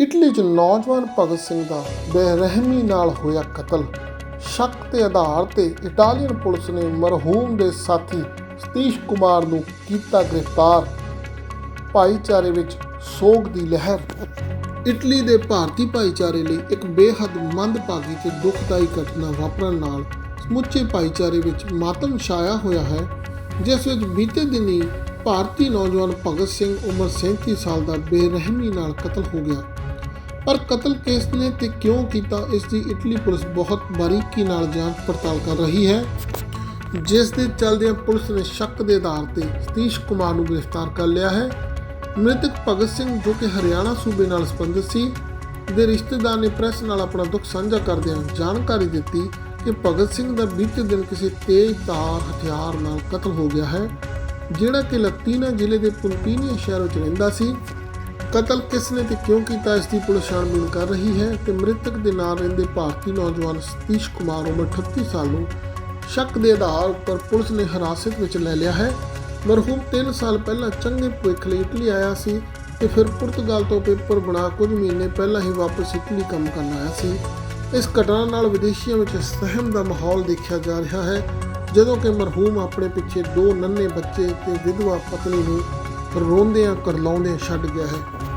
Italy 'ਚ ਨੌਜਵਾਨ ਭਗਤ ਸਿੰਘ ਦਾ ਬੇਰਹਿਮੀ ਨਾਲ ਹੋਇਆ ਕਤਲ। ਸ਼ੱਕ ਦੇ ਆਧਾਰ ਤੇ ਇਟਾਲੀਅਨ ਪੁਲਿਸ ਨੇ ਮਰਹੂਮ ਦੇ ਸਾਥੀ ਸਤੀਸ਼ ਕੁਮਾਰ ਨੂੰ ਕੀਤਾ ਗ੍ਰਿਫਤਾਰ। ਭਾਈਚਾਰੇ ਵਿੱਚ ਸੋਗ ਦੀ ਲਹਿਰ। ਇਟਲੀ ਦੇ ਭਾਰਤੀ ਭਾਈਚਾਰੇ ਲਈ ਇੱਕ ਬੇਹੱਦ ਮੰਦਭਾਗੀ ਤੇ ਦੁਖਦਾਈ ਘਟਨਾ ਵਾਪਰਨ ਨਾਲ ਸਮੁੱਚੇ ਭਾਈਚਾਰੇ ਵਿੱਚ ਮਾਤਮ ਛਾਇਆ ਹੋਇਆ ਹੈ, ਜਿਸ ਵਿੱਚ ਬੀਤੇ ਦਿਨੀ ਭਾਰਤੀ ਨੌਜਵਾਨ ਭਗਤ ਸਿੰਘ ਉਮਰ 37 ਸਾਲ ਦਾ ਬੇਰਹਿਮੀ ਨਾਲ ਕਤਲ ਹੋ ਗਿਆ। ਪਰ ਕਤਲ ਕੇਸ ਨੇ ਤੇ ਕਿਉਂ ਕੀਤਾ, ਇਸ ਦੀ ਇਟਲੀ ਪੁਲਿਸ ਬਹੁਤ ਬਾਰੀਕੀ ਨਾਲ ਜਾਂਚ ਪੜਤਾਲ ਕਰ ਰਹੀ ਹੈ। ਜਿਸ ਦੇ ਚੱਲਦਿਆਂ ਪੁਲਿਸ ਨੇ ਸ਼ੱਕ ਦੇ ਆਧਾਰ ਤੇ ਸਤੀਸ਼ ਕੁਮਾਰ ਨੂੰ ਗ੍ਰਿਫਤਾਰ ਕਰ ਲਿਆ ਹੈ। ਮ੍ਰਿਤਕ ਭਗਤ ਸਿੰਘ ਜੋ ਕਿ ਹਰਿਆਣਾ ਸੂਬੇ ਨਾਲ ਸੰਬੰਧਿਤ ਸੀ, ਦੇ ਰਿਸ਼ਤੇਦਾਰ ਨੇ ਪ੍ਰੈਸ ਨਾਲ ਆਪਣਾ ਦੁੱਖ ਸਾਂਝਾ ਕਰਦਿਆਂ ਜਾਣਕਾਰੀ ਦਿੱਤੀ ਕਿ ਭਗਤ ਸਿੰਘ ਦਾ ਬੀਤੇ ਦਿਨ ਕਿਸੇ ਤੇਜ਼ ਧਾਰ ਹਥਿਆਰ ਨਾਲ ਕਤਲ ਹੋ ਗਿਆ ਹੈ, ਜਿਹੜਾ ਕਿ ਲਤੀਨਾ ਜ਼ਿਲ੍ਹੇ ਦੇ ਪੁਲਪੀਨੀਆ ਸ਼ਹਿਰ ਵਿੱਚ ਰਹਿੰਦਾ ਸੀ। ਕਤਲ ਕਿਸ ਨੇ ਤੇ ਕਿਉਂ ਕੀਤਾ, ਇਸ ਦੀ ਪੁਲਿਸ ਛਾਣਬੀਣ ਕਰ ਰਹੀ ਹੈ ਤੇ ਮ੍ਰਿਤਕ ਦੇ ਨਾਲ ਰਹਿੰਦੇ ਭਾਰਤੀ ਨੌਜਵਾਨ ਸਤੀਸ਼ ਕੁਮਾਰ, ਉਮਰ 38 ਸਾਲ ਨੂੰ ਸ਼ੱਕ ਦੇ ਆਧਾਰ ਉੱਪਰ ਪੁਲਿਸ ਨੇ ਹਿਰਾਸਤ ਵਿੱਚ ਲੈ ਲਿਆ ਹੈ। ਮਰਹੂਮ 3 ਸਾਲ ਪਹਿਲਾਂ ਚੰਗੇ ਭਵਿੱਖ ਲਈ ਇਟਲੀ ਆਇਆ ਸੀ ਤੇ ਫਿਰ ਪੁਰਤਗਾਲ ਤੋਂ ਪੇਪਰ ਬਣਾ ਕੁਝ ਮਹੀਨੇ ਪਹਿਲਾਂ ਹੀ ਵਾਪਸ ਇਟਲੀ ਕੰਮ ਕਰਨ ਆਇਆ ਸੀ। ਇਸ ਘਟਨਾ ਨਾਲ ਵਿਦੇਸ਼ੀਆਂ ਵਿੱਚ ਸਹਿਮ ਦਾ ਮਾਹੌਲ ਦੇਖਿਆ ਜਾ ਰਿਹਾ ਹੈ, ਜਦੋਂ ਕਿ ਮਰਹੂਮ ਆਪਣੇ ਪਿੱਛੇ ਦੋ ਨੰਨੇ ਬੱਚੇ ਤੇ ਵਿਧਵਾ ਪਤਨੀ ਨੂੰ ਰੋਂਦਿਆਂ ਕਰਲਾਉਂਦਿਆਂ ਛੱਡ ਗਿਆ ਹੈ।